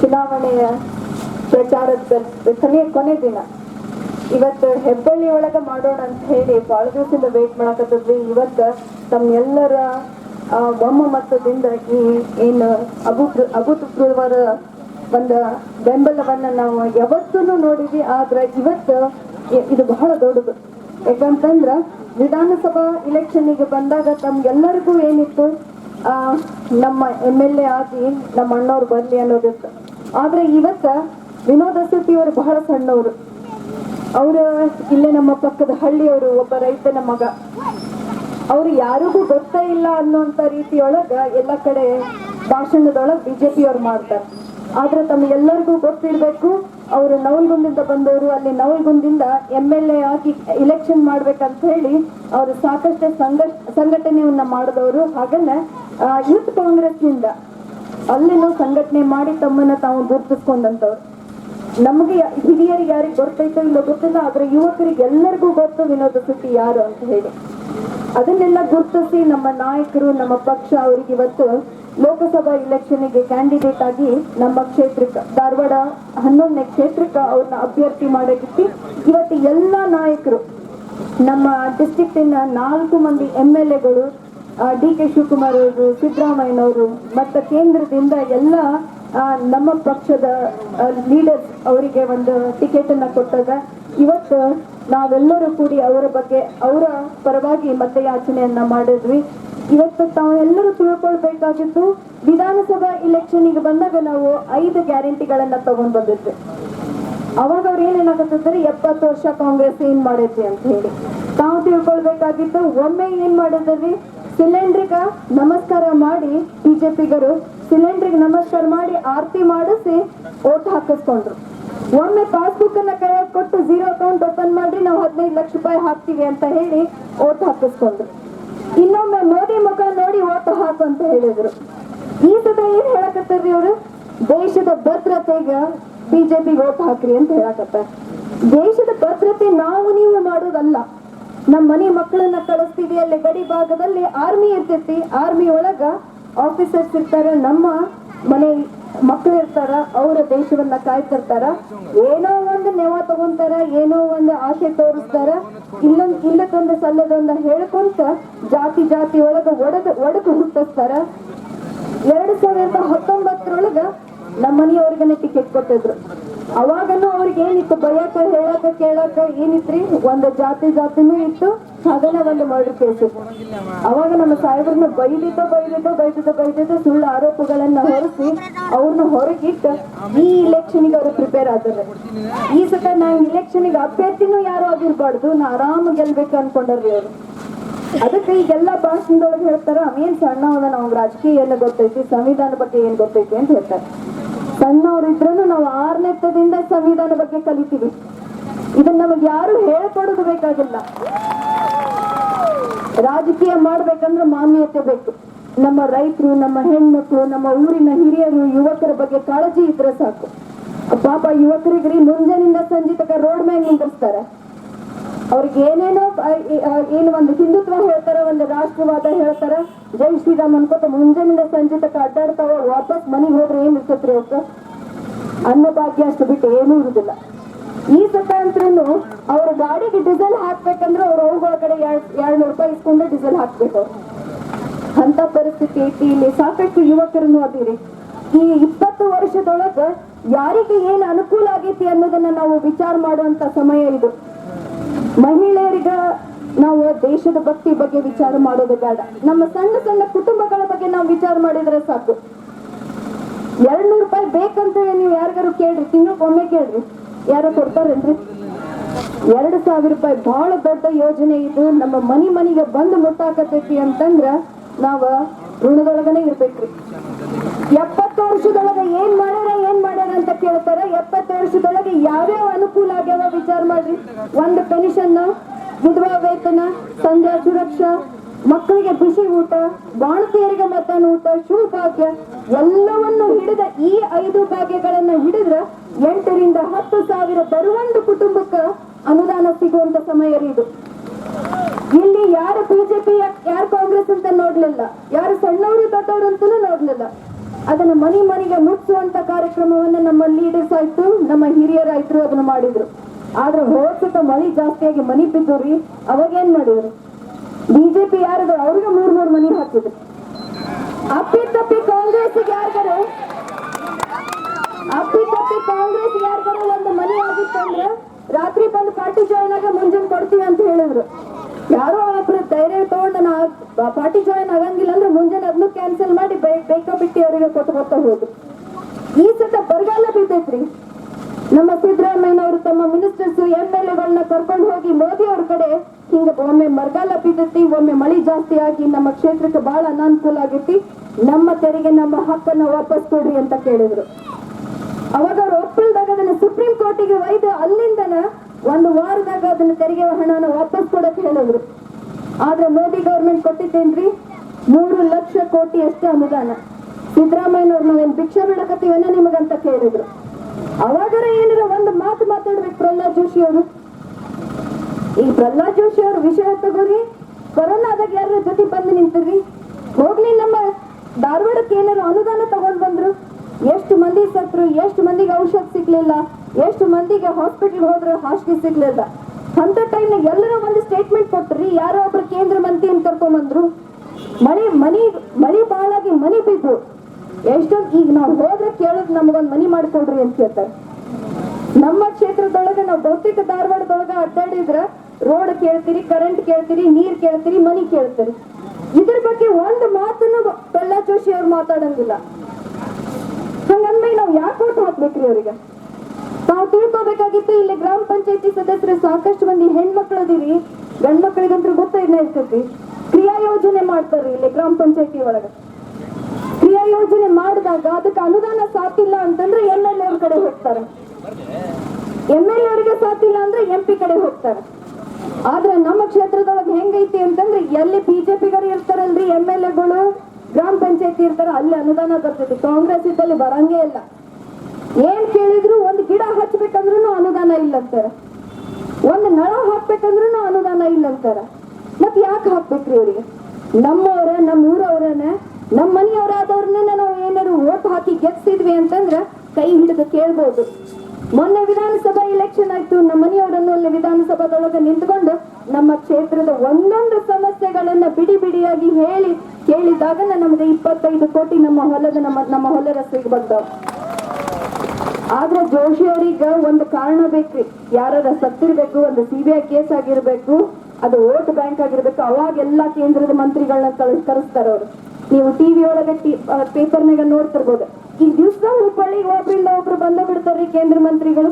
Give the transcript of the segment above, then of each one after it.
ಚುನಾವಣೆಯ ಪ್ರಚಾರದ ಕೊನೆ ಕೊನೆ ದಿನ. ಇವತ್ತು ಹೆಬ್ಬಳ್ಳಿ ಒಳಗ ಮಾಡೋಣ ಅಂತ ಹೇಳಿ ಬಹಳ ದಿವಸದಿಂದ ವೇಟ್ ಮಾಡಕತ್ತದ್ವಿ. ಇವತ್ತ ತಮ್ಮೆಲ್ಲರ ಎಲ್ಲರ ಒಮ್ಮಮತದಿಂದ ಈ, ಏನು, ಅಭೂತ ಅಭೂತಪೂರ್ವರ ಒಂದ ಬೆಂಬಲವನ್ನ ನಾವು ಯಾವತ್ತೂ ನೋಡಿದ್ವಿ. ಆದ್ರೆ ಇವತ್ತು ಇದು ಬಹಳ ದೊಡ್ಡದು. ಯಾಕಂತಂದ್ರ ವಿಧಾನಸಭಾ ಇಲೆಕ್ಷನ್ನಿಗೆ ಬಂದಾಗ ತಮ್ಗೆಲ್ಲರಿಗೂ ಏನಿತ್ತು? ನಮ್ಮ ಎಂ ಎಲ್ ಎ ಆಗಿ ನಮ್ಮ ಅಣ್ಣವ್ರು ಬರ್ಲಿ ಅನ್ನೋದಿತ್ತು ಆದ್ರೆ ಇವತ್ತ ವಿನೋದ ಶೆಟ್ಟಿ ಅವರು ಬಹಳ ಸಣ್ಣವರು. ಅವರು ಇಲ್ಲೇ ನಮ್ಮ ಪಕ್ಕದ ಹಳ್ಳಿಯವರು, ಒಬ್ಬ ರೈತನ ಮಗ. ಅವ್ರು ಯಾರಿಗೂ ಗೊತ್ತೇ ಇಲ್ಲ ಅನ್ನುವಂತ ರೀತಿಯೊಳಗ ಎಲ್ಲ ಕಡೆ ಭಾಷಣದೊಳಗ ಬಿಜೆಪಿಯವ್ರು ಮಾಡ್ತಾರೆ. ಆದ್ರೆ ತಮಗೆಲ್ಲರಿಗೂ ಗೊತ್ತಿರ್ಬೇಕು ಅವರು ನವಲ್ಗುಂದಿಂದ ಬಂದವರು, ಅಲ್ಲಿ ನವಲ್ಗುಂದಿಂದ ಎಂ ಎಲ್ ಎ ಆಗಿ ಇಲೆಕ್ಷನ್ ಮಾಡ್ಬೇಕಂತ ಹೇಳಿ ಅವರು ಸಾಕಷ್ಟು ಸಂಘ, ಸಂಘಟನೆಯನ್ನ ಮಾಡಿದವರು. ಹಾಗನ್ನ ಯೂತ್ ಕಾಂಗ್ರೆಸ್ನಿಂದ ಅಲ್ಲಿನೂ ಸಂಘಟನೆ ಮಾಡಿ ತಮ್ಮನ್ನ ತಾವು ಗುರುತಿಸ್ಕೊಂಡಂತವ್ರು. ನಮಗೆ ಹಿರಿಯರಿಗೆ ಯಾರಿಗೆ ಗೊತ್ತೈತೋ ಇಲ್ಲೋ ಗೊತ್ತಿಲ್ಲ, ಆದ್ರೆ ಯುವಕರಿಗೆ ಎಲ್ಲರಿಗೂ ಗೊತ್ತು ವಿನೋದ ಸುದ್ದಿ ಯಾರು ಅಂತ ಹೇಳಿ. ಅದನ್ನೆಲ್ಲ ಗುರುತಿಸಿ ನಮ್ಮ ನಾಯಕರು, ನಮ್ಮ ಪಕ್ಷ ಅವರಿಗೆ ಇವತ್ತು ಲೋಕಸಭಾ ಇಲೆಕ್ಷನ್ಗೆ ಕ್ಯಾಂಡಿಡೇಟ್ ಆಗಿ ನಮ್ಮ ಕ್ಷೇತ್ರಕ್ಕೆ, ಧಾರವಾಡ ಹನ್ನೊಂದನೇ ಕ್ಷೇತ್ರಕ್ಕೆ ಅವ್ರನ್ನ ಅಭ್ಯರ್ಥಿ ಮಾಡಕ್ಕೆ ಇವತ್ತು ಎಲ್ಲ ನಾಯಕರು, ನಮ್ಮ ಡಿಸ್ಟಿಕ್ಟಿನ ನಾಲ್ಕು ಮಂದಿ ಎಂ ಎಲ್ ಎಗಳು ಡಿ ಕೆ ಶಿವಕುಮಾರ್ ಅವರು, ಸಿದ್ದರಾಮಯ್ಯನವರು, ಮತ್ತು ಕೇಂದ್ರದಿಂದ ಎಲ್ಲ ನಮ್ಮ ಪಕ್ಷದ ಲೀಡರ್ಸ್ ಅವರಿಗೆ ಒಂದು ಟಿಕೆಟ್ ಅನ್ನ ಕೊಟ್ಟಾಗ ಇವತ್ತು ನಾವೆಲ್ಲರೂ ಕೂಡಿ ಅವರ ಬಗ್ಗೆ, ಅವರ ಪರವಾಗಿ ಮತಯಾಚನೆಯನ್ನ ಮಾಡಿದ್ವಿ. ಇವತ್ತು ತಾವೆಲ್ಲರೂ ತಿಳ್ಕೊಳ್ಬೇಕಾಗಿತ್ತು, ವಿಧಾನಸಭಾ ಇಲೆಕ್ಷನ್ಗೆ ಬಂದಾಗ ನಾವು ಐದು ಗ್ಯಾರಂಟಿಗಳನ್ನ ತಗೊಂಡ್ ಬಂದಿದ್ವಿ ಅವಾಗ ಅವ್ರು ಏನೇನಾಗತ್ತಂದ್ರೆ ಎಪ್ಪತ್ತು ವರ್ಷ ಕಾಂಗ್ರೆಸ್ ಏನ್ ಮಾಡೈತಿ ಅಂತ ಹೇಳಿ. ತಾವು ತಿಳ್ಕೊಳ್ಬೇಕಾಗಿತ್ತು, ಒಮ್ಮೆ ಏನ್ ಮಾಡಿದ್ರಿ? ಸಿಲಿಂಡ್ರಿಗ ನಮಸ್ಕಾರ ಮಾಡಿ ಬಿಜೆಪಿಗರು ಸಿಲಿಂಡ್ರಿಗೆ ನಮಸ್ಕಾರ ಮಾಡಿ, ಆರತಿ ಮಾಡಿಸಿ ಓಟ್ ಹಾಕಿಸ್ಕೊಂಡ್ರು. ಒಮ್ಮೆ ಪಾಸ್ಬುಕ್ ಅನ್ನ ಕೈಯಾಗ ಕೊಟ್ಟು ಜೀರೋ ಅಕೌಂಟ್ ಓಪನ್ ಮಾಡಿ ನಾವು ಹದಿನೈದು ಲಕ್ಷ ರೂಪಾಯಿ ಹಾಕ್ತೀವಿ ಅಂತ ಹೇಳಿ ಓಟ್ ಹಾಕಿಸ್ಕೊಂಡ್ರು. ಇನ್ನೊಮ್ಮೆ ಮೋದಿ ಮುಖ ನೋಡಿ ಓಟ್ ಹಾಕು ಅಂತ ಹೇಳಿದ್ರು. ಈ ಸತ ಏನ್ ಹೇಳಕತ್ತಾರ್ರಿ ಅವರು ದೇಶದ ಭದ್ರತೆಗೆ ಬಿಜೆಪಿ ಓಟ್ ಹಾಕ್ರಿ ಅಂತ ಹೇಳಕತ್ತ. ದೇಶದ ಭದ್ರತೆ ನಾವು ನೀವು ಮಾಡೋದಲ್ಲ. ನಮ್ಮ ಮನೆ ಮಕ್ಕಳನ್ನ ಕಳಿಸ್ತೀವಿ ಅಲ್ಲಿ ಗಡಿ ಭಾಗದಲ್ಲಿ ಆರ್ಮಿ ಇರ್ತೈತಿ ಆರ್ಮಿ ಒಳಗ ಆಫೀಸರ್ಸ್ ಇರ್ತಾರೆ, ನಮ್ಮ ಮನೆ ಮಕ್ಕಳು ಇರ್ತಾರ, ಅವರ ದೇಶವನ್ನ ಕಾಯ್ತಿರ್ತಾರ. ಏನೋ ಒಂದು ನೆವ ತಗೊಂತಾರ, ಏನೋ ಒಂದು ಆಸೆ ತೋರಿಸ್ತಾರ. ಇಲ್ಲೊಂದ್ ಇಲ್ಲದೊಂದು ಸಲ್ಲದೊಂದ ಹೇಳ್ಕೊಂತ ಜಾತಿ ಜಾತಿ ಒಳಗ ಒಡಗ ಒಡಕು ಹುಟ್ಟಿಸ್ತಾರ. ಎರಡ್ ಸಾವಿರದ ಹತ್ತೊಂಬತ್ತರೊಳಗ ನಮ್ಮ ಮನೆಯವ್ರಿಗನೆ ಟಿಕೆಟ್ ಕೊಟ್ಟಿದ್ರು. ಅವಾಗನು ಅವ್ರಿಗೆ ಏನಿತ್ತು ಬಯಕ, ಹೇಳಕ, ಕೇಳಕ ಏನಿತ್ರಿ? ಒಂದು ಜಾತಿ ಜಾತಿನೂ ಇತ್ತು. ಒಂದು ಮರ್ಡರ್ ಕೇಸ್ ಅವಾಗ ನಮ್ಮ ಸಾಹೇಬ್ರನ್ನ ಬೈದಿದ್ದ ಬೈದಿದ್ದ ಬೈದಿದ್ದ ಬೈದಿದ್ದ ಸುಳ್ಳು ಆರೋಪಗಳನ್ನ ಹೊರಿಸಿ ಅವ್ರನ್ನ ಹೊರಗಿಟ್ಟು ಈ ಇಲೆಕ್ಷನ್ಗೆ ಅವರು ಪ್ರಿಪೇರ್ ಆದ್ರೆ ಈ ಸತ ನಾವು ಇಲೆಕ್ಷನ್ಗೆ ಅಭ್ಯರ್ಥಿನೂ ಯಾರು ಆಗಿರ್ಬಾರ್ದು, ನಾ ಆರಾಮ ಗೆಲ್ಬೇಕು ಅನ್ಕೊಂಡ್ರಿ ಅವರು ಅದಕ್ಕೆ ಈಗೆಲ್ಲ ಭಾಷಣದೊಳಗೆ ಹೇಳ್ತಾರ ಅವೇನ್ ಸಣ್ಣವನ ನಾವು ರಾಜಕೀಯ ಎಲ್ಲ ಗೊತ್ತೈತಿ, ಸಂವಿಧಾನ ಬಗ್ಗೆ ಏನ್ ಗೊತ್ತೈತಿ? ಅಂತ ಹೇಳ್ತಾರೆ. ಸಣ್ಣವ್ರು ಇದ್ರೂ ನಾವು ಆರ್ನೆತ್ತದಿಂದ ಸಂವಿಧಾನ ಬಗ್ಗೆ ಕಲಿತೀವಿ. ಇದನ್ನ ನಮಗೆ ಯಾರು ಹೇಳ್ಕೊಡೋದು ಬೇಕಾಗಿಲ್ಲ. ರಾಜಕೀಯ ಮಾಡ್ಬೇಕಂದ್ರೆ ಮಾನ್ಯತೆ ಬೇಕು. ನಮ್ಮ ರೈತರು, ನಮ್ಮ ಹೆಣ್ಮಕ್ಳು, ನಮ್ಮ ಊರಿನ ಹಿರಿಯರು, ಯುವಕರ ಬಗ್ಗೆ ಕಾಳಜಿ ಇದ್ರೆ ಸಾಕು. ಪಾಪ ಯುವಕರಿಗೆ ಮುಂಜಾನಿಂದ ಸಂಜೆ ತಕ ರೋಡ್ ಮ್ಯಾಗ ನಿಂದಿರ್ತಾರೆ ಅವ್ರಿಗೆ ಏನೇನೋ ಏನು ಒಂದು ಹಿಂದುತ್ವ ಹೇಳ್ತಾರ, ಒಂದು ರಾಷ್ಟ್ರವಾದ ಹೇಳ್ತಾರ, ಜೈ ಶ್ರೀರಾಮ್ ಅನ್ಕೋತ ಮುಂಜಾನಿಂದ ಸಂಜೆ ತಕ ಅಡ್ಡಾಡ್ತಾವ, ವಾಪಸ್ ಮನೆಗೆ ಹೋದ್ರೆ ಏನ್ ಇರ್ತೈತ್ರಿ ಅವ್ರ ಅನ್ನ ಭಾಗ್ಯ ಅಷ್ಟು ಬಿಟ್ಟು ಏನೂ ಇರುದಿಲ್ಲ. ಈ ಸತ ಅವ್ರ ಗಾಡಿಗೆ ಡೀಸೆಲ್ ಹಾಕ್ಬೇಕಂದ್ರೆ ಅವ್ರ ಅವುಗಳ ಕಡೆ ಎರಡ್ ನೂರು ರೂಪಾಯಿ ಇಸ್ಕೊಂಡ್ರೆ ಡೀಸೆಲ್ ಹಾಕ್ಬೇಕು. ಅಂತ ಪರಿಸ್ಥಿತಿ ಐತಿ. ಇಲ್ಲಿ ಸಾಕಷ್ಟು ಯುವಕರನ್ನು ಅದಿರಿ. ಈ ಇಪ್ಪತ್ತು ವರ್ಷದೊಳಗ ಯಾರಿಗೆ ಏನ್ ಅನುಕೂಲ ಆಗೈತಿ ಅನ್ನೋದನ್ನ ನಾವು ವಿಚಾರ ಮಾಡುವಂತ ಸಮಯ ಇದು. ಮಹಿಳೆಯರಿಗ ನಾವು ದೇಶದ ಭಕ್ತಿ ಬಗ್ಗೆ ವಿಚಾರ ಮಾಡೋದು ಬೇಡ. ನಮ್ಮ ಸಣ್ಣ ಸಣ್ಣ ಕುಟುಂಬಗಳ ಬಗ್ಗೆ ನಾವು ವಿಚಾರ ಮಾಡಿದ್ರೆ ಸಾಕು. ಎರಡ್ ನೂರು ರೂಪಾಯಿ ಬೇಕಂತ ನೀವು ಯಾರಿಗಾರು ಕೇಳ್ರಿ ತಿಂಗಳಿಗೆ ಒಮ್ಮೆ ಕೇಳ್ರಿ. ಯಾರು ಕೊಡ್ತಾರೇನ್ರಿ? ಎರಡು ಸಾವಿರ ರೂಪಾಯಿ ಬಹಳ ದೊಡ್ಡ ಯೋಜನೆ ಇದು. ನಮ್ಮ ಮನಿ ಮನಿಗೆ ಬಂದು ಮುಟ್ಟಾಕತೈತಿ ಅಂತಂದ್ರ ನಾವ ಋಣದೊಳಗನೆ ಇರ್ಬೇಕ್ರಿ. ಎಪ್ಪತ್ತು ವರ್ಷದೊಳಗೆ ಏನ್ ಮಾಡ್ಯಾರ ಏನ್ ಮಾಡ್ಯಾರ ಅಂತ ಕೇಳ್ತಾರ. ಎಪ್ಪತ್ತು ವರ್ಷದೊಳಗೆ ಯಾವ್ಯಾವ ಅನುಕೂಲ ಆಗ್ಯಾವ ವಿಚಾರ ಮಾಡ್ರಿ. ಒಂದು ಪೆನ್ಷನ್, ವಿಧವಾ ವೇತನ, ಸಂಧ್ಯಾ ಸುರಕ್ಷಾ ಮಕ್ಕಳಿಗೆ ಬಿಸಿ ಊಟ ಬಾಣತಿಯರಿಗೆ ಮತ್ತಾನು ಊಟ ಶುಭಭಾಗ್ಯ ಎಲ್ಲವನ್ನು ಹಿಡಿದ ಈ ಐದು ಭಾಗ್ಯಗಳನ್ನ ಹಿಡಿದ್ರ ಎಂಟರಿಂದ ಹತ್ತು ಸಾವಿರ ಬರುವೊಂದು ಕುಟುಂಬಕ್ಕ ಅನುದಾನ ಸಿಗುವಂತ ಸಮಯ ರೀ ಇದು. ಇಲ್ಲಿ ಯಾರು ಬಿಜೆಪಿ ಯಾರು ಕಾಂಗ್ರೆಸ್ ಅಂತ ನೋಡ್ಲಿಲ್ಲ, ಯಾರು ಸಣ್ಣವರು ದೊಡ್ಡವರು ಅಂತಲೂ ನೋಡ್ಲಿಲ್ಲ. ಅದನ್ನ ಮನೆ ಮನೆಗೆ ಮುಟ್ಟಿಸುವಂತ ಕಾರ್ಯಕ್ರಮವನ್ನ ನಮ್ಮ ಲೀಡರ್ಸ್ ಆಯ್ತು, ನಮ್ಮ ಹಿರಿಯರಾಯ್ತು ಅದನ್ನ ಮಾಡಿದ್ರು. ಆದ್ರೆ ಹೋದ್ಸತ ಮಳಿ ಜಾಸ್ತಿಯಾಗಿ ಮನಿ ಬಿದ್ದು ಅವಾಗ ಏನ್ ಮಾಡಿದ್ರು? ಬಿಜೆಪಿ ಯಾರಿದ್ರು ಅವ್ರಿಗೆ ಮೂರ್ ಮೂರ್ ಮನಿ ಹಾಕಿದ್ರು. ಅಪ್ಪಿ ತಪ್ಪಿ ಕಾಂಗ್ರೆಸ್ ಯಾರಿಗಾರು ಅಪ್ಪಿ ತಪ್ಪಿ ಕಾಂಗ್ರೆಸ್ ಯಾರಿಗಾರು ಒಂದು ಮನಿ ಆಗಿತ್ತು ಅಂದ್ರೆ ರಾತ್ರಿ ಬಂದು ಪಾರ್ಟಿ ಜಾಯಿನ್ ಆಗ ಮುಂಜಾನೆ ಕೊಡ್ತೀವಿ ಅಂತ ಹೇಳಿದ್ರು. ಯಾರೋ ಒಬ್ರು ಧೈರ್ಯ ತಗೊಂಡು ನಾ ಪಾರ್ಟಿ ಜಾಯಿನ್ ಆಗಂಗಿಲ್ಲ ಅಂದ್ರೆ ಮುಂಜಾನೆ ಅದನ್ನು ಕ್ಯಾನ್ಸಲ್ ಮಾಡಿ ಬೇಕ ಬಿಟ್ಟು ಅವರಿಗೆ ಕೊಟ್ಟು ಕೊಡ್ತಾ ಹೋದ್ರು. ಈ ಸತ ಬರಗಾಲ ಬಿದ್ದೈತ್ರಿ. ನಮ್ಮ ಸಿದ್ದರಾಮಯ್ಯನವರು ತಮ್ಮ ಮಿನಿಸ್ಟರ್ಸ್ ಎಂ ಎಲ್ ಎಗಳನ್ನ ಕರ್ಕೊಂಡು ಹೋಗಿ ಮೋದಿ ಅವ್ರ ಕಡೆ ಹಿಂಗ ಒಮ್ಮೆ ಮರಗಾಲ ಬಿದ್ದೈತಿ ಒಮ್ಮೆ ಮಳಿ ಜಾಸ್ತಿ ಆಗಿ ನಮ್ಮ ಕ್ಷೇತ್ರಕ್ಕೆ ಬಹಳ ಅನಾನುಕೂಲ ಆಗೈತಿ. ನಮ್ಮ ತೆರಿಗೆ, ನಮ್ಮ ಹಕ್ಕನ್ನ ವಾಪಸ್ ಕೊಡ್ರಿ ಅಂತ ಕೇಳಿದ್ರು. ಅವಾಗ ಅವ್ರು ಒಪ್ಪಲ್ದಾಗ ಅದನ್ನ ಸುಪ್ರೀಂ ಕೋರ್ಟಿಗೆ ಒಯ್ದು ಅಲ್ಲಿಂದನ ಒಂದು ವಾರದಾಗ ಅದನ್ನ ತೆರಿಗೆ ಹಣನ ವಾಪಸ್ ಕೊಡಕ್ ಹೇಳಿದ್ರು. ಆದ್ರೆ ಮೋದಿ ಗೌರ್ಮೆಂಟ್ ಕೊಟ್ಟಿದ್ದೇನ್ರಿ? ಮೂರು ಲಕ್ಷ ಕೋಟಿ ಅಷ್ಟೇ ಅನುದಾನ. ಸಿದ್ದರಾಮಯ್ಯನವ್ರು ನಾವೇನ್ ಭಿಕ್ಷೆ ಬಿಡಕತ್ತೀವೇನ ನಿಮಗಂತ ಕೇಳಿದ್ರು. ಅವಾಗರ ಏನಾರ ಒಂದು ಮಾತು ಮಾತಾಡ್ಬೇಕು ಪ್ರಹ್ಲಾದ್ ಜೋಶಿ ಅವರು? ಈ ಪ್ರಹ್ಲಾದ್ ಜೋಶಿ ಅವ್ರ ವಿಷಯ ತಗೋರಿ ಕೊರೋನಾದಾಗ ಯಾರ ಜೊತೆ ಬಂದು ನಿಂತಿರ್ರಿ ಹೋಗ್ಲಿ ನಮ್ಮ ಧಾರವಾಡಕ್ಕೆ ಏನಾರು ಅನುದಾನ ತಗೊಂಡ್ ಬಂದ್ರು? ಎಷ್ಟು ಮಂದಿ ಸತ್ರು ಎಷ್ಟು ಮಂದಿಗೆ ಔಷಧ ಸಿಗ್ಲಿಲ್ಲ, ಎಷ್ಟು ಮಂದಿಗೆ ಹಾಸ್ಪಿಟಲ್ ಹೋದ್ರೆ ಹಾಸ್ಟೆಲ್ ಸಿಗ್ಲಿಲ್ಲ. ಅಂತ ಟೈಮ್ನಾಗ ಎಲ್ಲರೂ ಒಂದು ಸ್ಟೇಟ್ಮೆಂಟ್ ಕೊಟ್ರಿ, ಯಾರೋ ಒಬ್ರು ಕೇಂದ್ರ ಮಂತ್ರಿ ಕರ್ಕೊಂಡ್ ಬಂದ್ರು ಮನೆ ಮನಿ ಮಳಿ ಬಾಳಾಗಿ ಮನಿ ಬಿದ್ದು. ಎಷ್ಟೊಂದು ಈಗ ನಾವು ಹೋದ್ರೆ ಕೇಳೋದು ನಮಗೊಂದು ಮನಿ ಮಾಡ್ಕೊಡ್ರಿ ಅಂತ ಕೇಳ್ತಾರೆ. ನಮ್ಮ ಕ್ಷೇತ್ರದೊಳಗೆ ನಾವು ಬಹುತೇಕ ಧಾರವಾಡದೊಳಗೆ ಅಡ್ಡಾಡಿದ್ರ ರೋಡ್ ಕೇಳ್ತೀರಿ ಕರೆಂಟ್ ಕೇಳ್ತೀರಿ, ನೀರ್ ಕೇಳ್ತೀರಿ, ಮನಿ ಕೇಳ್ತೀರಿ. ಇದ್ರ ಬಗ್ಗೆ ಒಂದು ಮಾತನ್ನು ಪ್ರಹ್ಲಾದ್ ಜೋಶಿ ಅವ್ರು ಮಾತಾಡಂಗಿಲ್ಲ. ಹಂಗಂದ್ಮೇಲೆ ನಾವು ಯಾಕೆ ಓಟ್ ಹಾಕ್ಬೇಕ್ರಿ ಅವ್ರಿಗೆ? ನಾವು ತಿಳ್ಕೊಬೇಕಾಗಿತ್ತು ಇಲ್ಲಿ ಗ್ರಾಮ ಪಂಚಾಯತಿ ಸದಸ್ಯರು ಸಾಕಷ್ಟು ಮಂದಿ ಹೆಣ್ಮಕ್ಳು ಅದೀರಿ ಗಂಡ್ ಮಕ್ಳಿಗಂತೂ ಗೊತ್ತಿಲ್ಲ ಇರ್ತೈತಿ. ಕ್ರಿಯಾ ಯೋಜನೆ ಮಾಡ್ತಾರ್ರಿ ಇಲ್ಲಿ ಗ್ರಾಮ ಪಂಚಾಯತಿ ಒಳಗ. ಕ್ರಿಯಾ ಯೋಜನೆ ಮಾಡಿದಾಗ ಅದಕ್ಕೆ ಅನುದಾನ ಸಾತಿಲ್ಲ ಅಂತಂದ್ರೆ ಎಂ ಎಲ್ ಅವ್ರ ಕಡೆ ಹೋಗ್ತಾರೆ. ಎಂ ಎಲ್ ಅವರಿಗೆ ಸಾತಿಲ್ಲ ಅಂದ್ರೆ ಎಂ ಪಿ ಕಡೆ ಹೋಗ್ತಾರೆ. ಆದ್ರೆ ನಮ್ಮ ಕ್ಷೇತ್ರದೊಳಗೆ ಹೆಂಗೈತಿ ಅಂತಂದ್ರೆ ಎಲ್ಲಿ ಬಿಜೆಪಿಗರು ಇರ್ತಾರಲ್ರಿ, ಎಂ ಎಲ್ ಎಗಳು, ಗ್ರಾಮ ಪಂಚಾಯತಿ ಇರ್ತಾರ, ಅಲ್ಲಿ ಅನುದಾನ ಬರ್ತೈತಿ ಕಾಂಗ್ರೆಸ್ ಇದ್ದಲ್ಲಿ ಬರಂಗೇ ಇಲ್ಲ. ಏನ್ ಕೇಳಿದ್ರು ಒಂದು ಗಿಡ ಹಚ್ಬೇಕಂದ್ರೂ ಅನುದಾನ ಇಲ್ಲ ಅಂತಾರ ಒಂದು ನಳ ಹಾಕ್ಬೇಕಂದ್ರೂ ಅನುದಾನ ಇಲ್ಲ ಅಂತಾರ ಮತ್ ಯಾಕೆ ಹಾಕ್ಬೇಕ್ರಿ ಅವ್ರಿಗೆ? ನಮ್ಮವ್ರ ನಮ್ಮ ಊರವ್ರನ್ನ ನಮ್ಮ ಮನೆಯವರಾದವ್ರನ್ನ ನಾವು ಏನಾದ್ರು ಓಟ್ ಹಾಕಿ ಗೆಲ್ಸಿದ್ವಿ ಅಂತಂದ್ರ ಕೈ ಹಿಡಿದು ಕೇಳ್ಬೋದು. ಮೊನ್ನೆ ವಿಧಾನಸಭಾ ಎಲೆಕ್ಷನ್ ಆಯ್ತು. ನಮ್ಮ ಮನೆಯವರನ್ನು ಅಲ್ಲಿ ವಿಧಾನಸಭಾದೊಳಗೆ ನಿಂತ್ಕೊಂಡು ನಮ್ಮ ಕ್ಷೇತ್ರದ ಒಂದೊಂದು ಸಮಸ್ಯೆಗಳನ್ನ ಬಿಡಿ ಬಿಡಿಯಾಗಿ ಹೇಳಿ ಕೇಳಿದಾಗ ನಮ್ಗೆ ಇಪ್ಪತ್ತೈದು ಕೋಟಿ ನಮ್ಮ ಹೊಲದ ನಮ್ಮ ನಮ್ಮ ಹೊಲ ರಸ್ತೆಗೆ ಬಂದವು ಆದ್ರೆ ಜೋಶಿ ಅವರಿಗ ಒಂದು ಕಾರಣ ಬೇಕ್ರಿ. ಯಾರ ಸತ್ತಿರ್ಬೇಕು, ಒಂದು ಸಿಬಿಐ ಕೇಸ್ ಆಗಿರ್ಬೇಕು, ಅದು ವೋಟ್ ಬ್ಯಾಂಕ್ ಆಗಿರ್ಬೇಕು, ಅವಾಗ ಎಲ್ಲಾ ಕೇಂದ್ರದ ಮಂತ್ರಿಗಳನ್ನ ಕಳಿಸ್ ಕರೆಸ್ತಾರ ಅವ್ರು ನೀವು ಟಿವಿ ಒಳಗೆ ಪೇಪರ್ನಾಗ ನೋಡ್ತಿರ್ಬೋದು. ಈ ದಿವಸ ಹುಬ್ಬಳ್ಳಿ ಒಬ್ರಿಂದ ಒಬ್ರು ಬಂದ ಬಿಡ್ತಾರ್ರಿ ಕೇಂದ್ರ ಮಂತ್ರಿಗಳು.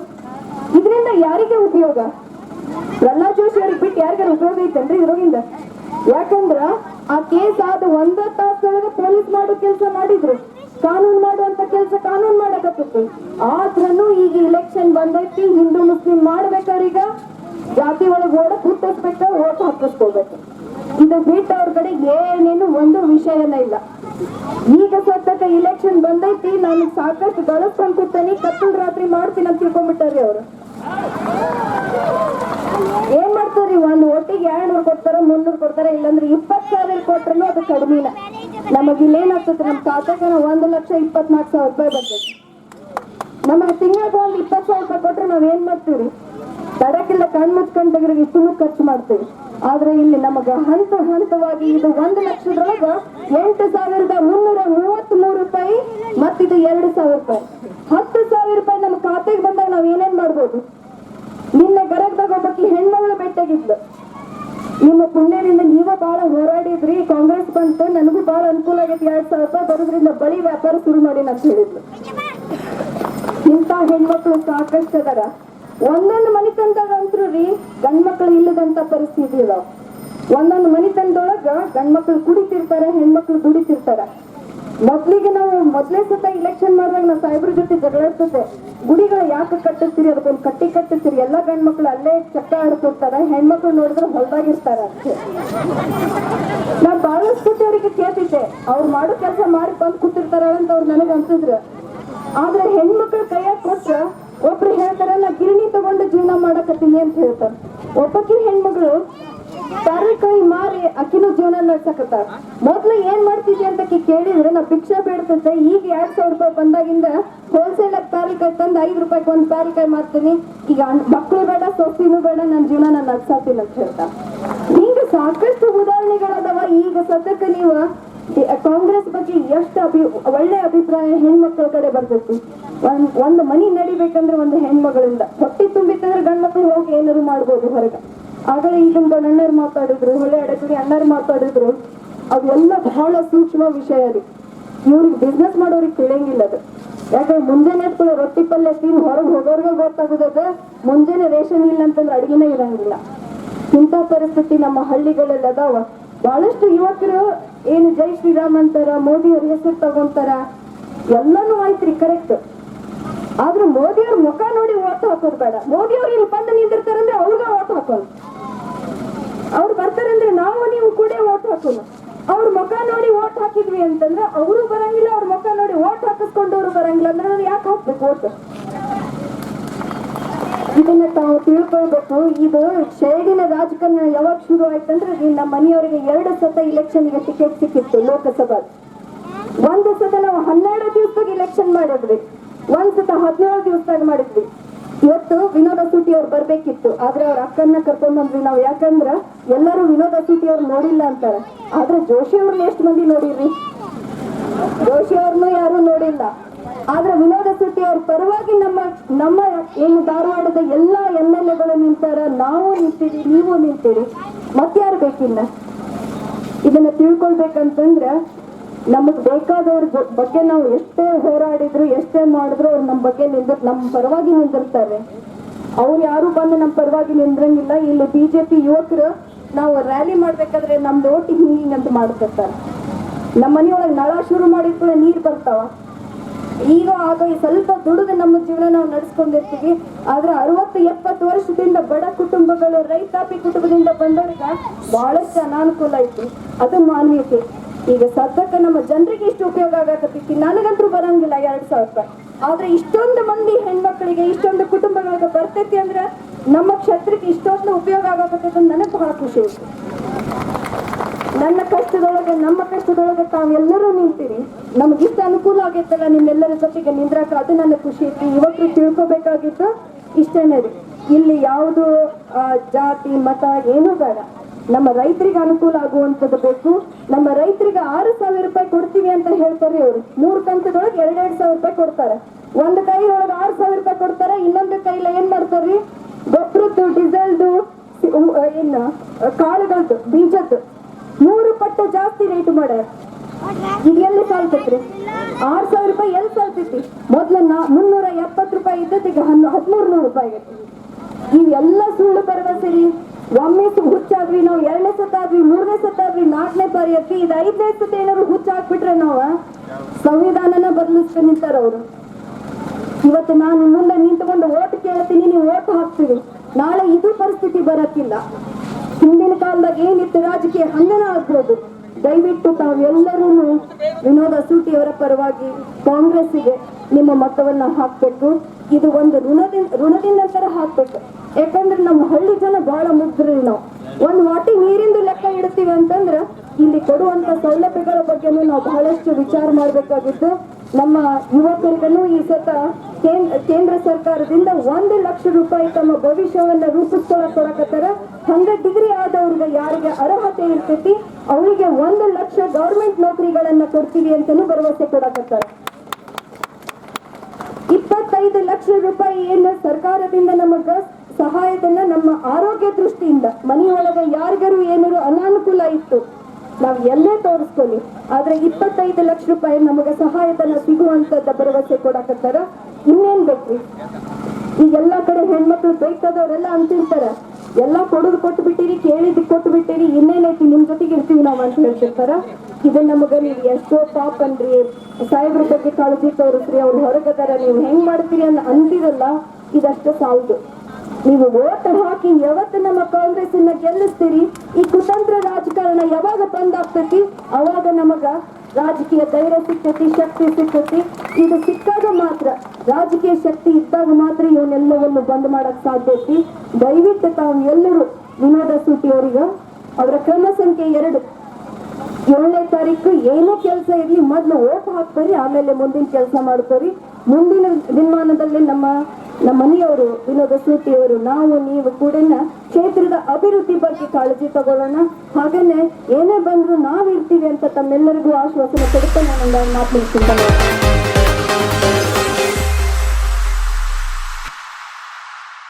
ಇದರಿಂದ ಯಾರಿಗೆ ಉಪಯೋಗ? ಪ್ರಹ್ಲಾದ್ ಜೋಶಿ ಅವ್ರಿಗೆ ಬಿಟ್ಟು ಯಾರಿಗಾರ ಉಪಯೋಗ ಐತೇನ್ರಿ ಇದ್ರಿಂದ ಯಾಕಂದ್ರ ಆ ಕೇಸ್ ಆದ ಒಂದ ತಾಸೊಳಗ ಪೊಲೀಸ್ ಮಾಡೋ ಕೆಲಸ ಮಾಡಿದ್ರು. ಕಾನೂನು ಮಾಡುವಂತ ಕೆಲಸ ಕಾನೂನು ಮಾಡಕತ್ತಿತ್ತು ಆದ್ರೂ ಈಗ ಇಲೆಕ್ಷನ್ ಬಂದೈತಿ, ಹಿಂದೂ, ಮುಸ್ಲಿಂ ಮಾಡ್ಬೇಕವ್ರೀಗ ಜಾತಿ ಒಳಗೆ ಓಡ ಹುಟ್ಟಿಸ್ಬೇಕ ಓಟ್ ಹಾಕಿಸ್ಕೋಬೇಕು ಇದು ಬಿಟ್ಟು ಅವ್ರ ಕಡೆ ಏನೇನು ಒಂದು ವಿಷಯನೇ ಇಲ್ಲ. ಈಗ ಸದ್ಯಕ್ಕೆ ಇಲೆಕ್ಷನ್ ಬಂದೈತಿ, ನಾನು ಸಾಕಷ್ಟು ಗಳಿಸ್ಕೊಂಡು ಕೂತೇನೆ, ಕತ್ತಲ್ ರಾತ್ರಿ ಮಾಡ್ತೀನಿ ಅಂತ ತಿಳ್ಕೊಂಡ್ಬಿಟ್ಟಾರಿ ಅವರು. ಏನ್ ಮಾಡ್ತಾರ್ರಿ ಒಂದು ಒಟ್ಟಿಗೆ ಎರಡ್ನೂರು ಕೊಡ್ತಾರ, ಮುನ್ನೂರು ಕೊಡ್ತಾರ, ಇಲ್ಲಾಂದ್ರೆ ಇಪ್ಪತ್ ಸಾವಿರ ಕೊಟ್ರೂ ಅದು ಕಡಿಮೆನ ನಮಗ್ ಇಲ್ಲಿ ಏನಾಗ್ತದೆ ನಮ್ ಖಾತೆಗೆ ಒಂದು ಲಕ್ಷ ಇಪ್ಪತ್ನಾಲ್ಕು ಸಾವಿರ ರೂಪಾಯಿ ಬರ್ತೈತಿ ನಮಗೆ ತಿಂಗಳಿಗೆ ಒಂದು ಇಪ್ಪತ್ತು ಸಾವಿರ ರೂಪಾಯಿ ಕೊಟ್ರೆ ನಾವ್ ಏನ್ ಮಾಡ್ತೀವಿ ತಡಕ್ಕಿಲ್ಲ ಕಣ್ ಮುಚ್ಕೊಂಡ್ ಇಷ್ಟನ್ನು ಖರ್ಚು ಮಾಡ್ತೀವಿ. ಆದ್ರೆ ಇಲ್ಲಿ ನಮಗ ಹಂತ ಹಂತವಾಗಿ ಇದು ಒಂದು ಲಕ್ಷದೊಳಗ ಎಂಟು ಸಾವಿರದ ಮುನ್ನೂರ ಮೂವತ್ತ್ ಮೂರು ರೂಪಾಯಿ ಮತ್ತಿದು ಎರಡು ಸಾವಿರ ರೂಪಾಯಿ. ಹತ್ತು ಸಾವಿರ ರೂಪಾಯಿ ನಮ್ಮ ಖಾತೆಗೆ ಬಂದಾಗ ನಾವ್ ಏನೇನ್ ಮಾಡ್ಬೋದು? ನಿನ್ನೆ ಗರಗದಾಗ ಒಬ್ಬಕ್ಕೆ ಹೆಣ್ಮಗಳು ಬೆಟ್ಟಾಗಿದ್ಲು. ನಿಮ್ಮ ಪುಣ್ಯದಿಂದ ನೀವ ಬಹಳ ಹೋರಾಡಿದ್ರಿ, ಕಾಂಗ್ರೆಸ್ ಬಂತು, ನನಗೂ ಬಹಳ ಅನುಕೂಲ ಆಗೈತಿ, ಎರಡ್ ಸಾವಿರ ರೂಪಾಯಿ ಬರೋದ್ರಿಂದ ಬಳಿ ವ್ಯಾಪಾರ ಶುರು ಮಾಡಿ ಅಂತ ಹೇಳಿದ್ಲು. ಇಂಥ ಹೆಣ್ಮಕ್ಳು ಸಾಕಷ್ಟು ಅದಾರ. ಒಂದೊಂದು ಮನಿತನದಾಗಂತ್ರು ರೀ, ಗಂಡ್ಮಕ್ಳು ಇಲ್ಲದಂತ ಪರಿಸ್ಥಿತಿ ಇದಾವ ಒಂದೊಂದು ಮನಿತನದೊಳಗ ಗಂಡ್ಮಕ್ಳು ಕುಡಿತಿರ್ತಾರ, ಹೆಣ್ಮಕ್ಳು ದುಡಿತಿರ್ತಾರ. ಮೊದ್ಲಿಗೆ ನಾವು ಮೊದ್ಲೇ ಸುತ್ತ ಇಲೆಕ್ಷನ್ ಮಾಡಿದಾಗ ನಾವು ಸಾಹೇಬ್ರ ಜೊತೆ ಜಗಳಾಡ್ತಿದ್ದೆ ಗುಡಿಗಳ ಯಾಕೆ ಕಟ್ಟಿಸ್ತೀರಿ ಅದಕ್ಕೊಂದು ಕಟ್ಟಿ ಕಟ್ಟಿಸ್ತೀರಿ ಎಲ್ಲಾ ಗಂಡ್ಮಕ್ಳು ಅಲ್ಲೇ ಚಕ್ಕ ಆಡ್ತಿರ್ತಾರ ಹೆಣ್ಮಕ್ಳು ನೋಡಿದ್ರೆ ಹೊಲ್ದಾಗಿರ್ತಾರ ನಾ ಬಹಳಷ್ಟು ಸತಿ ಅವ್ರಿಗೆ ಕೇಳ್ತಿದ್ದೆ. ಅವ್ರು ಮಾಡೋ ಕೆಲಸ ಮಾಡಿ ಬಂದು ಕೂತಿರ್ತಾರ ಅಂತ ಅವ್ರು ನನಗೆ ಅನ್ಸಿದ್ರು. ಆದ್ರೆ ಹೆಣ್ಮಕ್ಳು ಕೈಯಾಗ ಕೊಟ್ರ ಒಬ್ರು ಹೇಳ್ತಾರಲ್ಲ, ಗಿರಣಿ ತಗೊಂಡು ಜೀವನ ಮಾಡಕತ್ತೀನಿ ಅಂತ ಹೇಳ್ತಾರ. ಒಬ್ಬಕಿ ಹೆಣ್ಮಗಳು ಕೈ ಮಾರಿ ಅಕ್ಕಿನೂ ಜೀವನ ನಡ್ಸಕತ್ತಾರ ಮೊದ್ಲು ಏನ್ ಮಾಡ್ತಿದ್ದೆ ಅಂತ ಕೇಳಿದ್ರೆ, ನಾ ಭಿಕ್ಷೆ ಬೇಡ್ತಿದ್ದೆ ಈಗ ಎರಡ್ ಸಾವಿರ ರೂಪಾಯಿ ಬಂದಾಗಿಂದ ಹೋಲ್ಸೇಲ್ ಆಗಿ ಪ್ಯಾರಿಕಾಯಿ ತಂದು ಐದು ರೂಪಾಯಿ ಒಂದ್ ಪ್ಯಾರಿಕಾಯಿ ಮಾರ್ತೀನಿ. ಈಗ ಮಕ್ಳು ಬೇಡ, ಸೊಸಿನೂ ಬೇಡ ನನ್ನ ಜೀವನ ನಾನು ನಡ್ಸಾತೀನಿ ಅಂತ ಹೇಳ್ತಾರ ಹಿಂಗ ಸಾಕಷ್ಟು ಉದಾಹರಣೆಗಳದಾವ. ಈಗ ಸದ್ಯಕ್ಕೆ ನೀವು ಕಾಂಗ್ರೆಸ್ ಬಗ್ಗೆ ಎಷ್ಟು ಅಭಿ, ಒಳ್ಳೆ ಅಭಿಪ್ರಾಯ ಹೆಣ್ಮಕ್ಳ ಕಡೆ ಬರ್ತೈತಿ? ಒಂದ್, ಒಂದು ಮನಿ ನಡಿಬೇಕಂದ್ರೆ ಒಂದು ಹೆಣ್ಮಗಳಿಂದ. ಹೊಟ್ಟಿ ತುಂಬಿತ್ತಂದ್ರೆ ಗಂಡ್ಮಕ್ಳು ಹೋಗಿ ಏನಾರು ಮಾಡ್ಬೋದು ಹೊರಗೆ. ಆಗಲೇ ಈಗಿಂದ ಅಣ್ಣರು ಮಾತಾಡಿದ್ರು ಹೊಳೆ ಅಡಕಡಿ ಅಣ್ಣರು ಮಾತಾಡಿದ್ರು. ಅದೆಲ್ಲ ಬಹಳ ಸೂಕ್ಷ್ಮ ವಿಷಯ ರೀ ಇವ್ರಿಗೆ ಬಿಸ್ನೆಸ್ ಮಾಡೋರಿಗೆ ತಿಳಿಯಂಗಿಲ್ಲ ಅದು. ಯಾಕಂದ್ರೆ ಮುಂಜಾನೆ ಎತ್ಕೊಳ್ಳೋ ರೊಟ್ಟಿ ಪಲ್ಯ ತಿನ್ ಹೊರಗೆ ಹೋಗೋರ್ಗೆ ಗೊತ್ತಾಗೋದ ಮುಂಜಾನೆ ರೇಷನ್ ಇಲ್ಲ ಅಂತಂದ್ರೆ ಅಡಿಗೆನೇ ಇರಂಗಿಲ್ಲ. ಇಂಥ ಪರಿಸ್ಥಿತಿ ನಮ್ಮ ಹಳ್ಳಿಗಳಲ್ಲಿ ಅದಾವ. ಬಹಳಷ್ಟು ಯುವಕರು ಏನು ಜೈ ಶ್ರೀರಾಮ್ ಅಂತಾರ ಮೋದಿ ಅವ್ರ ಹೆಸರು ತಗೊಂತಾರ, ಎಲ್ಲಾನು ಆಯ್ತ್ರಿ ಕರೆಕ್ಟ್ ಆದ್ರೆ ಮೋದಿ ಅವ್ರ ಮುಖ ನೋಡಿ ಓಟ್ ಹಾಕೋದ್ ಬೇಡ. ಮೋದಿ ಅವ್ರು ಇಲ್ಲಿ ಬಂದು ನಿಂದಿರ್ತಾರಂದ್ರೆ ಅವ್ರಿಗೆ ಓಟ್ ಹಾಕೋಣ ಅವ್ರು ಬರ್ತಾರಂದ್ರೆ ನಾವು ನೀವು ಕೂಡ ಓಟ್ ಹಾಕೋಣ ಅವ್ರ ಮುಖ ನೋಡಿ ಓಟ್ ಹಾಕಿದ್ವಿ ಅಂತಂದ್ರೆ ಅವರು ಬರಂಗಿಲ್ಲ, ಅವ್ರ ಮುಖ ನೋಡಿ ಓಟ್ ಹಾಕಿಸ್ಕೊಂಡವ್ರು ಬರಂಗಿಲ್ಲ ಅಂದ್ರೆ ಯಾಕೆ ಹಾಕ್ಬೇಕು ಓಟ್? ಇದನ್ನ ತಾವು ತಿಳ್ಕೊಳ್ಬೇಕು. ಇದು ಶೇಡಿನ ರಾಜಕಾರಣ ಯಾವಾಗ ಶುರು ಆಯ್ತಂದ್ರೆ ನಮ್ಮ ಮನೆಯವರಿಗೆ ಎರಡು ಸತ ಇಲೆಕ್ಷನ್ಗೆ ಟಿಕೆಟ್ ಸಿಕ್ಕಿತ್ತು ಲೋಕಸಭಾ. ಒಂದು ಸತ ನಾವು ಹನ್ನೆರಡು ದಿವಸದಾಗ ಇಲೆಕ್ಷನ್ ಮಾಡಿದ್ವಿ. ಒಂದ್ ಸತ ಹದಿನೇಳು ದಿವಸದಾಗ ಮಾಡಿದ್ವಿ. ಇವತ್ತು ವಿನೋದ ಸೂಟಿ ಅವ್ರು ಬರ್ಬೇಕಿತ್ತು. ಆದ್ರೆ ಅವ್ರ ಅಕ್ಕನ್ನ ಕರ್ಕೊಂಡ್ ಬಂದ್ವಿ ನಾವು. ಯಾಕಂದ್ರ ಎಲ್ಲರೂ ವಿನೋದ ಸೂಟಿ ಅವ್ರು ನೋಡಿಲ್ಲ ಅಂತಾರೆ. ಆದ್ರೆ ಜೋಶಿ ಅವ್ರನ್ನ ಎಷ್ಟು ಮಂದಿ ನೋಡಿರಿ ಜೋಶಿ ಅವ್ರನ್ನೂ ಯಾರು ನೋಡಿಲ್ಲ. ಆದ್ರೆ ವಿನೋದ ಶೆಟ್ಟಿ ಅವ್ರ ಪರವಾಗಿ ನಮ್ಮ ನಮ್ಮ ಏನು ಧಾರವಾಡದ ಎಲ್ಲಾ ಎಂ ಎಲ್ ಎಗಳು ನಿಂತಾರ, ನಾವು ನಿಂತೀರಿ ನೀವು ನಿಂತೀರಿ ಮತ್ಯಾರು ಬೇಕಿಲ್ಲ ಇದನ್ನ ತಿಳ್ಕೊಳ್ಬೇಕಂತಂದ್ರ ನಮಗ್ ಬೇಕಾದವ್ರ ಬಗ್ಗೆ ನಾವು ಎಷ್ಟೇ ಹೋರಾಡಿದ್ರು, ಎಷ್ಟೇ ಮಾಡಿದ್ರು ಅವ್ರು ನಮ್ಮ ಬಗ್ಗೆ ನಿಂದ ನಮ್ಮ ಪರವಾಗಿ ನಿಂದಿರ್ತಾರೆ. ಅವ್ರು ಯಾರು ಬಂದು ನಮ್ಮ ಪರವಾಗಿ ನಿಂದ್ರಂಗಿಲ್ಲ. ಇಲ್ಲಿ ಬಿಜೆಪಿ ಯುವಕರು ನಾವು ರ್ಯಾಲಿ ಮಾಡ್ಬೇಕಾದ್ರೆ ನಮ್ದು ಓಟಿ ಅಂತ ಮಾಡ್ತಿರ್ತಾರೆ ನಮ್ಮ ಮನೆಯೊಳಗೆ ನಳ ಶುರು ಮಾಡಿದ ಕೂಡ ನೀರು ಬರ್ತಾವ. ಈಗ ಆಗ ಸ್ವಲ್ಪ ದುಡಿದು ನಮ್ಮ ಜೀವನ ನಾವು ನಡೆಸ್ಕೊಂಡಿರ್ತೀವಿ. ಆದ್ರೆ ಅರವತ್ತು, ಎಪ್ಪತ್ತು ವರ್ಷದಿಂದ ಬಡ ಕುಟುಂಬಗಳು, ರೈತಾಪಿ ಕುಟುಂಬದಿಂದ ಬಂದವರಿಗೆ ಬಹಳಷ್ಟು ಅನಾನುಕೂಲ ಐತಿ. ಅದು ಮಾನ್ಯತೆ ಈಗ ಸದ್ಯಕ್ಕೆ ನಮ್ಮ ಜನರಿಗೆ ಇಷ್ಟು ಉಪಯೋಗ ಆಗಕತ್ತೈತಿ ನನಗಂತೂ ಬರಂಗಿಲ್ಲ ಎರಡ್ ಸಾವಿರ ರೂಪಾಯಿ. ಆದ್ರೆ ಇಷ್ಟೊಂದು ಮಂದಿ ಹೆಣ್ಮಕ್ಳಿಗೆ, ಇಷ್ಟೊಂದು ಕುಟುಂಬಗಳಿಗೆ ಬರ್ತೈತಿ ಅಂದ್ರೆ ನಮ್ಮ ಕ್ಷೇತ್ರಕ್ಕೆ ಇಷ್ಟೊಂದು ಉಪಯೋಗ ಆಗಕತ್ತೈತಿ ನನಗೆ ಬಹಳ ಖುಷಿ ಐತಿ. ನನ್ನ ಕಷ್ಟದೊಳಗೆ, ನಮ್ಮ ಕಷ್ಟದೊಳಗೆ ತಾವೆಲ್ಲರೂ ನಿಂತೀರಿ. ನಮಗಿಷ್ಟ ಅನುಕೂಲ ಆಗೈತಲ್ಲ ನಿಮ್ಮೆಲ್ಲರ ಜೊತೆಗೆ ನಿಂದ್ರಾಕ ಅದು ನನ್ನ ಖುಷಿ ಐತಿ ಯುವಕರು ತಿಳ್ಕೊಬೇಕಾಗಿತ್ತು ಇಷ್ಟೇನೆ ರೀ ಇಲ್ಲಿ ಯಾವುದು ಜಾತಿ, ಮತ ಏನೂ ಬೇಡ. ನಮ್ಮ ರೈತರಿಗೆ ಅನುಕೂಲ ಆಗುವಂಥದ್ದು ಬೇಕು. ನಮ್ಮ ರೈತರಿಗೆ ಆರು ಸಾವಿರ ರೂಪಾಯಿ ಕೊಡ್ತೀವಿ ಅಂತ ಹೇಳ್ತಾರೆ ಅವರು ಮೂರು ಕಂತದೊಳಗೆ ಎರಡೆರಡು ಸಾವಿರ ರೂಪಾಯಿ ಕೊಡ್ತಾರೆ. ಒಂದು ಕೈ ಒಳಗೆ ಆರು ಸಾವಿರ ರೂಪಾಯಿ ಕೊಡ್ತಾರೆ, ಇನ್ನೊಂದು ಕೈಲ ಏನ್ ಮಾಡ್ತಾರ್ರಿ ಗೊಬ್ಬರದ್ದು, ಡೀಸೆಲ್ದು ಏನು, ಕಾಳುಗಳದ್ದು, ಬೀಜದ್ದು. ಮೂರು ಪಟ್ಟು ಜಾಸ್ತಿ ರೇಟ್ ಮಾಡ್ಯಾರ ಈಗ ಎಲ್ಲಿ ಸಾಲ್ತೈತ್ರಿ ಆರ್ ಸಾವಿರ ರೂಪಾಯಿ ಎಲ್ಲಿ ಸಾಲ್ತೈತಿ ಮೊದ್ಲ ಮುನ್ನೂರ ಎಪ್ಪತ್ತು ರೂಪಾಯಿ ಇದ್ದದ್ದು ಈಗ ಹನ್ನು ಹದಿಮೂರು ನೂರು ರೂಪಾಯಿ ಇವೆಲ್ಲ ಸುಳ್ಳು ಭರವಸೆ ರೀ ಒಮ್ಮೆ ಹುಚ್ಚಾದ್ವಿ ನಾವು, ಎರಡನೇ ಸತ್ತಾದ್ವಿ, ಮೂರನೇ ಸತ್ತಾದ್ವಿ, ನಾಲ್ಕನೇ ಬಾರಿ ಆದ್ವಿ ಇದು ಐದನೇ ಸತ ಏನಾದ್ರು ಹುಚ್ಚ ಹಾಕ್ಬಿಟ್ರೆ ನಾವು? ಸಂವಿಧಾನನ ಬದಲಿಸ್ಕೊಂಡು ನಿಂತಾರ ಅವರು. ಇವತ್ತು ನಾನು ಮುಂದೆ ನಿಂತುಕೊಂಡು ಓಟ್ ಕೇಳ್ತೀನಿ, ನೀವು ಓಟ್ ಹಾಕ್ತೀವಿ ನಾಳೆ ಇದು ಪರಿಸ್ಥಿತಿ ಬರಕ್ಕಿಲ್ಲ ಹಿಂದಿನ ಕಾಲದಾಗ ಏನಿತ್ತು? ರಾಜಕೀಯ ಹಂಗನ ಆಗ್ಬೋದು. ದಯವಿಟ್ಟು ತಾವೆಲ್ಲರೂ ವಿನೋದ ಸೂಟಿ ಅವರ ಪರವಾಗಿ ಕಾಂಗ್ರೆಸ್ಸಿಗೆ ನಿಮ್ಮ ಮತವನ್ನ ಹಾಕ್ಬೇಕು. ಇದು ಒಂದು ಋಣದಿಂದ ಋಣದಿಂದ ನಂತರ ಹಾಕ್ಬೇಕು. ಯಾಕಂದ್ರೆ ನಮ್ಮ ಹಳ್ಳಿ ಜನ ಬಹಳ ಮುಗ್ದ್ರಿ ನಾವು. ಒಂದ್ ವಾಟಿ ನೀರಿಂದು ಲೆಕ್ಕ ಇಡ್ತೀವಿ ಅಂತಂದ್ರ ಇಲ್ಲಿ ಕೊಡುವಂತ ಸೌಲಭ್ಯಗಳ ಬಗ್ಗೆನೂ ನಾವು ಬಹಳಷ್ಟು ವಿಚಾರ ಮಾಡ್ಬೇಕಾಗಿತ್ತು ನಮ್ಮ ಯುವಕರಿಗೂ ಈ ಸತ ಕೇಂದ್ರ ಸರ್ಕಾರದಿಂದ ಒಂದು ಲಕ್ಷ ರೂಪಾಯಿ ತಮ್ಮ ಭವಿಷ್ಯವನ್ನ ರೂಪಿಸ್ಕೊಳಕ್ ಕೊಡಕತ್ತಾರ ಹಂಗ ಡಿಗ್ರಿ ಆದವ್ರಿಗೆ ಯಾರಿಗೆ ಅರ್ಹತೆ ಇರ್ತೈತಿ, ಅವರಿಗೆ ಒಂದು ಲಕ್ಷ ಗೌರ್ಮೆಂಟ್ ನೌಕರಿಗಳನ್ನ ಕೊಡ್ತೀವಿ ಅಂತಾನು ಭರವಸೆ ಕೊಡಕತ್ತಾರ. ಇಪ್ಪತ್ತೈದು ಲಕ್ಷ ರೂಪಾಯಿ ಏನು ಸರ್ಕಾರದಿಂದ ನಮಗ ಸಹಾಯಧನ ನಮ್ಮ ಆರೋಗ್ಯ ದೃಷ್ಟಿಯಿಂದ ಮನೆಯೊಳಗೆ ಯಾರಿಗಾರು ಏನಾರು ಅನಾನುಕೂಲ ಇತ್ತು ನಾವ್ ಎಲ್ಲೇ ತೋರಿಸ್ಕೊಳ್ಳಿ. ಆದ್ರೆ ಇಪ್ಪತ್ತೈದು ಲಕ್ಷ ರೂಪಾಯಿ ನಮಗೆ ಸಹಾಯಧನ ಸಿಗುವಂತದ್ದ ಭರವಸೆ ಕೊಡಕತ್ತಾರ? ಇನ್ನೇನ್ ಬೇಕ್ರಿ? ಈಗ ಎಲ್ಲಾ ಕಡೆ ಹೆಣ್ಮಕ್ಳು ಬೇಕಾದವರೆಲ್ಲ ಅಂತಿರ್ತಾರ. ಎಲ್ಲಾ ಕೊಡೋದು ಕೊಟ್ಟು ಬಿಟ್ಟಿರಿ ಕೇಳಿದ್ ಕೊಟ್ಟು ಬಿಟ್ಟಿರಿ ಇನ್ನೇನೈತಿ ನಿಮ್ ಜೊತೆಗೆ ಇರ್ತೀವಿ ನಾವು ಅಂತ ಹೇಳ್ತಿರ್ತಾರ? ಇದು ನಮಗ ನೀವು ಎಷ್ಟೋ ಪಾಪ ಅನ್ರಿ ಸಾಹೇಬ್ರ ಬಗ್ಗೆ ಕಾಳಜಿ ತೋರಿಸ್ರಿ, ಅವ್ರು ಹೊರಗದಾರ. ನೀವು ಹೆಂಗ್ ಮಾಡ್ತೀರಿ ಅಂತ ಅಂತಿರಲ್ಲ, ಇದಷ್ಟು ಸಾಲದು. ನೀವು ಓಟ್ ಹಾಕಿ ಯಾವತ್ತು ನಮ್ಮ ಕಾಂಗ್ರೆಸ್ ಅನ್ನ ಗೆಲ್ಲಿಸ್ತೀರಿ ಈ ಕುತಂತ್ರ ರಾಜಕಾರಣ ಯಾವಾಗ ಬಂದಾಗ್ತತಿ? ಅವಾಗ ನಮಗ ರಾಜಕೀಯ ಧೈರ್ಯ ಸಿಗ್ತೈತಿ, ಶಕ್ತಿ ಸಿಗ್ತೈತಿ. ಇದು ಸಿಕ್ಕಾಗ ಮಾತ್ರ, ರಾಜಕೀಯ ಶಕ್ತಿ ಇದ್ದಾಗ ಮಾತ್ರ ಇವನ್ನೆಲ್ಲವನ್ನು ಬಂದ್ ಮಾಡಕ್ ಸಾಧ್ಯ ಐತಿ. ದಯವಿಟ್ಟು ತಾವು ಎಲ್ಲರೂ ವಿನೋದ ಸೂಟಿ ಅವರಿಗ, ಅವರ ಕ್ರಮ ಸಂಖ್ಯೆ ಎರಡು. ಏಳನೇ ತಾರೀಕು ಏನೇ ಕೆಲಸ ಇರಲಿ, ಮೊದಲು ಓಟ್ ಹಾಕ್ತಾರಿ ಆಮೇಲೆ ಮುಂದಿನ ಕೆಲಸ ಮಾಡ್ತಾರಿ ಮುಂದಿನ ದಿನಮಾನದಲ್ಲಿ ನಮ್ಮ ನಮ್ಮ ಮನೆಯವರು ವಿನೋದ ಸೂತಿಯವರು, ನಾವು, ನೀವು ಕೂಡ ಕ್ಷೇತ್ರದ ಅಭಿವೃದ್ಧಿ ಬಗ್ಗೆ ಕಾಳಜಿ ತಗೊಳ್ಳೋಣ. ಹಾಗೇನೆ ಏನೇ ಬಂದ್ರು ನಾವಿರ್ತೀವಿ ಅಂತ ತಮ್ಮೆಲ್ಲರಿಗೂ ಆಶ್ವಾಸನೆ ಕೊಡುತ್ತಾ ನಾನು ಮಾತು